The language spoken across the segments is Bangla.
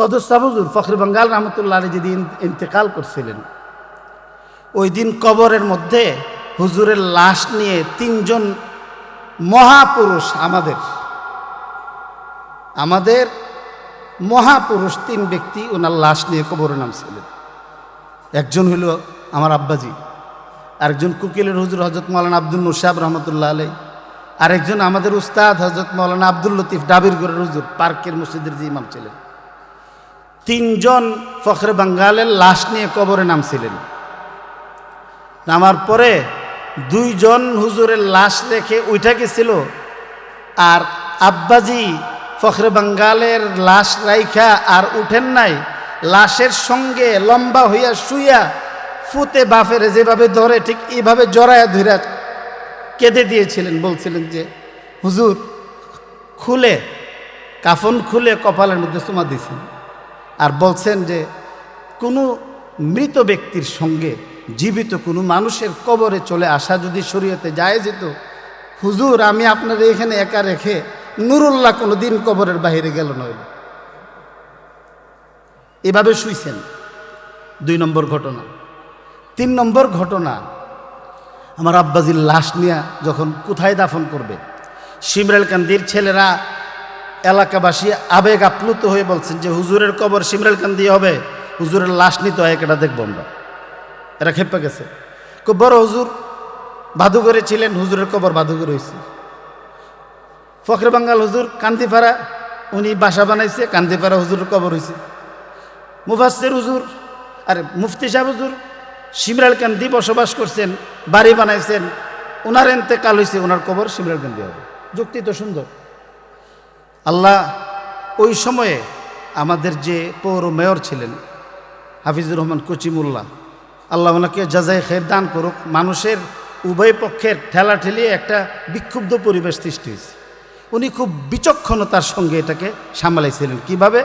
সদস্য হুজুর ফখর বাঙ্গাল রহমতুল্লাহ যেদিন ইন্তেকাল করছিলেন, ওই দিন কবরের মধ্যে হুজুরের লাশ নিয়ে তিনজন মহাপুরুষ আমাদের আমাদের মহাপুরুষ তিন ব্যক্তি ওনার লাশ নিয়ে কবরে নামছিলেন। একজন হইল আমার আব্বাজি, আরেকজন কুকিলের হুজুর হজরত মৌলানা আব্দুল মুসাব রহমতুল্লাহ আলাই আরেকজন আমাদের উস্তাদ হজরত মৌলানা আব্দুল লতিফ ডাবিরগড়ের হুজুর পার্কের মসজিদের যে ইমাম ছিলেন। তিনজন ফখরে বাঙ্গালের লাশ নিয়ে কবরে নামছিলেন। নামার পরে দুইজন হুজুরের লাশ রেখে উঠা গেছিল আর আব্বাজি ফখরে বাঙ্গালের লাশ রাইখা আর উঠেন নাই, লাশের সঙ্গে লম্বা হইয়া শুইয়া ফুতে বাফেরে যেভাবে ধরে ঠিক এইভাবে জড়ায়া ধইরা কেঁদে দিয়েছিলেন, বলছিলেন যে, হুজুর, খুলে, কাফন খুলে কপালের মধ্যে চুমা দিয়েছেন। আর বলছেন যে কোনো মৃত ব্যক্তির সঙ্গে জীবিত কোনো মানুষের কবরে চলে আসা যদি শরীয়তে যায় যেত হুজুর, আমি আপনার এখানে একা রেখে নুরুল্লাহ কোনো দিন কবরের বাইরে গেল নইল এভাবে শুইছেন। দুই নম্বর ঘটনা। তিন নম্বর ঘটনা, আমার আব্বাজির লাশ নিয়ে যখন কোথায় দাফন করবে সিমরাল কান্দির ছেলেরা এলাকাবাসী আবেগ আপ্লুত হয়ে বলছেন যে হুজুরের কবর সিমরাল কান্দি হবে। হুজুরের লাশ নিতে হয়, এটা দেখব আমরা। এরা খেপে গেছে। বড় হুজুর বাদুগরে ছিলেন, হুজুরের কবর বাদুগর হয়েছে। ফখরে বাঙ্গাল হুজুর কান্দিপাড়া, উনি বাসা বানাইছে, কান্দিপাড়া হুজুরের কবর হয়েছে। মুফাসের হুজুর, আর মুফতি সাহেব হুজুর সিমরাল কান্দি বসবাস করছেন, বাড়ি বানাইছেন ওনার এতেকাল হয়েছে ওনার কবর সিমরাল কান্দি হবে। যুক্তি তো সুন্দর। আল্লাহ ওই সময়ে আমাদের যে পৌর মেয়র ছিলেন, হাফিজুর রহমান কচিমুল্লাহ, আল্লাহ ওনাকে যাজাই খের দান করুক, মানুষের উভয় পক্ষের ঠেলা ঠেলিয়ে একটা বিক্ষুব্ধ পরিবেশ সৃষ্টি হয়েছে। উনি খুব বিচক্ষণতার সঙ্গে এটাকে সামলাইছিলেন। কীভাবে?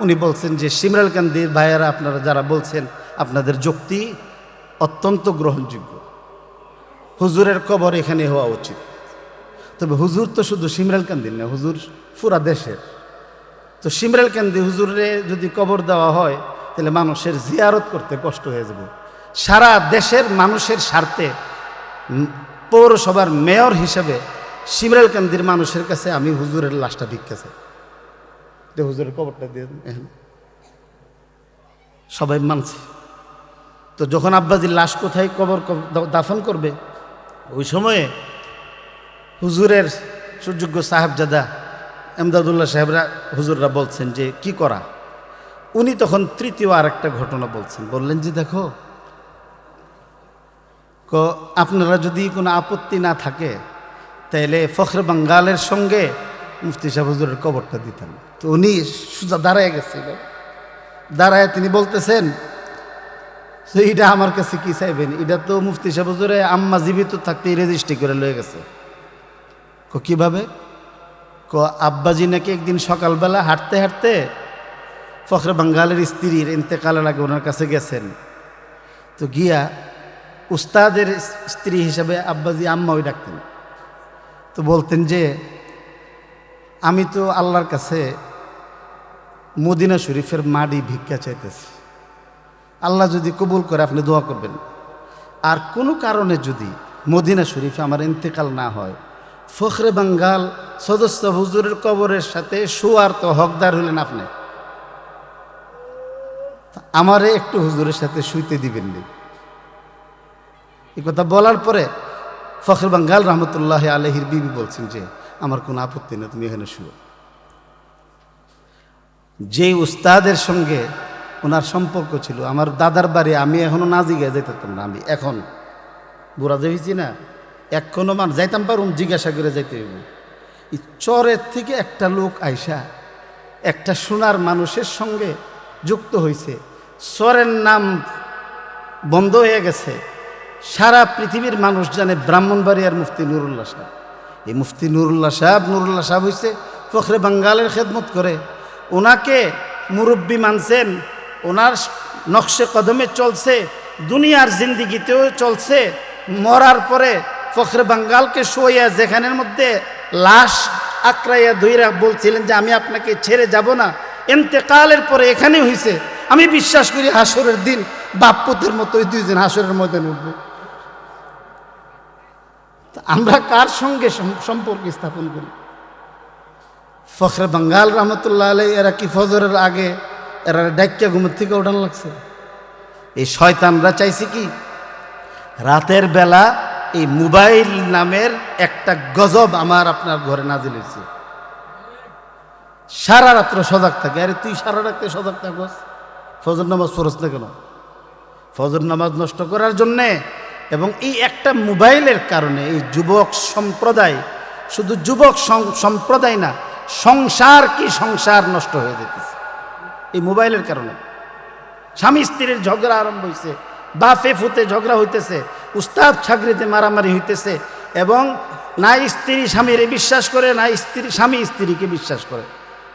উনি বলছেন যে সিমরাল কান্দির ভাইয়েরা আপনারা যারা বলছেন, আপনাদের যুক্তি অত্যন্ত গ্রহণযোগ্য। হুজুরের কবর এখানে হওয়া উচিত। তবে হুজুর তো শুধু সিমরাল কান্দির না হুজুর পুরা দেশের। তো সিমরাল কান্দি হুজুরে যদি কবর দেওয়া হয় তাহলে মানুষের জিয়ারত করতে কষ্ট হয়ে যাবে। সারা দেশের মানুষের স্বার্থে পৌরসভার মেয়র হিসেবে সিমরাল কান্দির মানুষের কাছে আমি হুজুরের লাশটা ভিক্ষা চাই। হুজুরের কবরটা দিয়ে সবাই মানছে। তো যখন আব্বাজির লাশ কোথায় কবর দাফন করবে ওই সময়ে হুজুরের সুযোগ্য সাহেবজাদা এমদাদুল্লাহ সাহেবরা হুজুররা বলছেন যে, কি করা? উনি তখন তৃতীয় আরেকটা ঘটনা বলছেন। বললেন যে, দেখো, ক, আপনারা যদি কোনো আপত্তি না থাকে, তাইলে ফখর বাঙ্গালের সঙ্গে মুফতি সাহেব হুজুরের কবরটা দিতেন। তো উনি সুজা দাঁড়ায় গেছিল দাঁড়ায় তিনি বলতেছেন তো এটা আমার কাছে কি চাইবেন? এটা তো মুফতি সাহেব হুজুরে আম্মা জীবিত থাকতে রেজিস্ট্রি করে লয়ে গেছে। ক, কীভাবে? ক, আব্বাজি নাকি একদিন সকালবেলা হাঁটতে হাঁটতে ফখরে বাঙ্গালের স্ত্রীর ইন্তেকালের আগে ওনার কাছে গেছেন। তো গিয়া উস্তাদের স্ত্রী হিসাবে আব্বাজি আম্মা ওই ডাকতেন। তো বলতেন যে, আমি তো আল্লাহর কাছে মদিনা শরীফের মাটি ভিক্ষা চাইতেছি। আল্লাহ যদি কবুল করে আপনি দোয়া করবেন। আর কোনো কারণে যদি মদিনা শরীফে আমার ইন্তেকাল না হয় ফখরে বাঙ্গাল সদস্য হুজুরের কবরের সাথে শোয়ার তো হকদার হলেন আপনি। আমারে একটু হুজুরের সাথে শুইতে দিবেন নি। এই কথা বলার পরে ফখর বাঙ্গাল রহমতুল্লাহ আলহির বিবি বলছেন যে, আমার কোনো আপত্তি নেই, তুমি এখানে শুও যে উস্তাদের সঙ্গে ওনার সম্পর্ক ছিল, আমার দাদার বাড়ি আমি এখনও না জিজ্ঞাসা যেতাম না, আমি এখন। বুড়া যে হয়েছি না? এখনও মান যাইতাম পারুম, জিজ্ঞাসা করে যাইতে হইব। চরের থেকে একটা লোক আইসা, একটা সোনার মানুষের সঙ্গে যুক্ত হয়েছে চরের নাম বন্ধ হয়ে গেছে। সারা পৃথিবীর মানুষ জানে ব্রাহ্মণবাড়িয়ার মুফতি নুরুল্লাহ সাহেব। এই মুফতি নুরুল্লাহ সাহেব নুরুল্লাহ সাহেব হয়েছে ফখরে বাঙ্গালের খেদমত করে। ওনাকে মুরব্বী মানছেন, ওনার নকশে কদমে চলছে, দুনিয়ার জিন্দিগিতেও চলছে, মরার পরে ফখরে বাঙ্গালকে শোয়া যেখানের মধ্যে লাশ আক্রাইয়া ধইরা বলছিলেন যে, আমি আপনাকে ছেড়ে যাব না। এন্তেকালের পরে এখানে হয়েছে আমি বিশ্বাস করি হাসরের দিন বাপ্পুতের মতো ওই দুইজন হাসরের মধ্যে উঠবে। আমরা কার সঙ্গে সম্পর্ক স্থাপন করি? ফখরে বাঙ্গাল রহমতুল্লাহ আলাই এরা কি ফজরের আগে এরা ডাক্কা ঘুমের থেকে ওঠান লাগছে? এই শয়তানরা চাইছে কি? রাতের বেলা এই মোবাইল নামের একটা গজব আমার আপনার ঘরে নাজিল হয়েছে। সারা রাত্র সজাগ থাকে। আরে তুই সারা রাত্রে সজাগ থাকস? ফজর নামাজ পড়স না কেন? ফজর নামাজ নষ্ট করার জন্যে এবং এই একটা মোবাইলের কারণে এই যুবক সম্প্রদায়, শুধু যুবক সম- সম্প্রদায় না, সংসার কি সংসার নষ্ট হয়ে যেতেছে। এই মোবাইলের কারণে। স্বামী স্ত্রীর ঝগড়া আরম্ভ হয়েছে বাফে ফুতে ঝগড়া হইতেছে উস্তাদ ছাগরিতে মারামারি হইতেছে এবং না স্ত্রী স্বামীরে বিশ্বাস করে না স্ত্রী স্বামী স্ত্রীকে বিশ্বাস করে।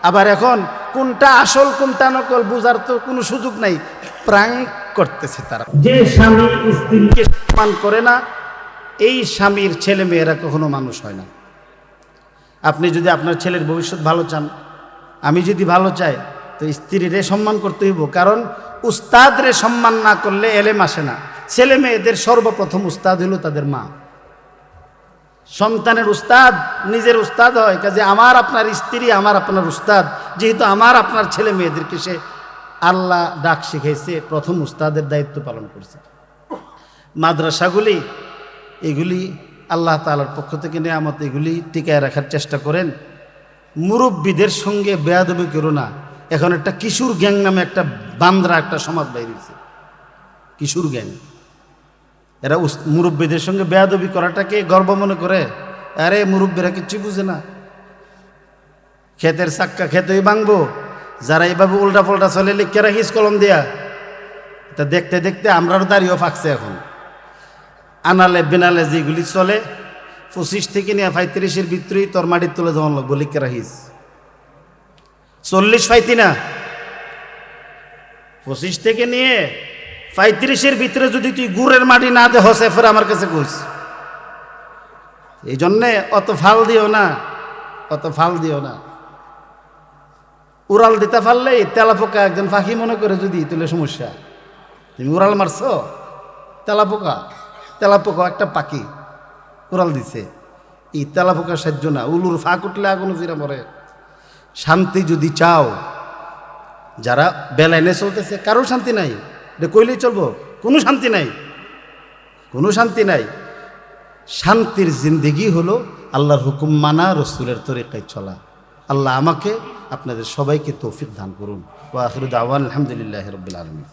আবার এখন কোনটা আসল কোনটা নকল বুঝার তো কোনো সুযোগ নাই। প্রাং করতেছে তারা। যে স্বামী স্ত্রীকে সম্মান করে না এই স্বামীর ছেলে মেয়েরা কখনো মানুষ হয় না। আপনি যদি আপনার ছেলের ভবিষ্যৎ ভালো চান আমি যদি ভালো চাই তো স্ত্রীরে সম্মান করতে হইব। কারণ উস্তাদরে সম্মান না করলে এলেম আসে না। ছেলে মেয়েদের সর্বপ্রথম উস্তাদ হলো তাদের মা। সন্তানের উস্তাদ নিজের উস্তাদ হয়, কাজে আমার আপনার স্ত্রী, আমার আপনার উস্তাদ। যেহেতু আমার আপনার ছেলে মেয়েদেরকে সে আল্লাহ ডাক শিখেছে প্রথম উস্তাদের দায়িত্ব পালন করছে। মাদ্রাসাগুলি, এগুলি আল্লাহ তালার পক্ষ থেকে নেয়ামত, এগুলি টিকায় রাখার চেষ্টা করেন। মুরব্বীদের সঙ্গে বেয়াদবি করো না। এখন একটা কিশোর গ্যাং নামে একটা বান্দ্রা, একটা সমাজ বাইরেছে। কিশোর গ্যাং এরা মুরব্বীদের সঙ্গে বেয়াদবি করাটাকে গর্ব মনে করে। আরে মুরব্বীরা কিচ্ছু বুঝে না। ক্ষেতের চাক্কা খেতেই ভাঙবো। যারা এইভাবে উল্টা পাল্টা চলে, লিখে রাখিস কলম দিয়া। তা দেখতে দেখতে আমরারও দাঁড়িয়েও ফাঁকছে এখন। আনালে বেনালে যেগুলি চলে, পঁচিশ থেকে নিয়ে পঁয়ত্রিশের ভিতরেই তোর মাটির তুলে যাওয়ান লাগবো, লিখে রাখিস। চল্লিশ পাইতি না। পঁচিশ থেকে নিয়ে পঁয়ত্রিশের ভিতরে যদি তুই গুড়ের মাটি না দে, হসে, ফের আমার কাছে কইস এই জন্যে অত ফাল দিও না, অত ফাল দিও না। উড়াল দিতে পারলেই তেলাপোকা একজন পাখি মনে করে যদি তুলে সমস্যা। তুমি উড়াল মারছো? তেলাপোকা? তেলাপোকা একটা পাখি উড়াল দিছে। এই তেলাপোকার সাহায্য না, উলুর ফাঁক উঠলে আগুন ফিরে মরে। শান্তি যদি চাও, যারা বেলাইনে চলতেছে, কারও শান্তি নাই। কইলেই চলবো, কোনো শান্তি নাই, কোনো শান্তি নাই। শান্তির জিন্দিগি হলো আল্লাহর হুকুম মানা, রসুলের তরিকায় চলা। আল্লাহ আমাকে, আপনাদের সবাইকে তৌফিক দান করুন। ওয়া আখিরু দাওয়ান, আলহামদুলিল্লাহ রবিল আলমী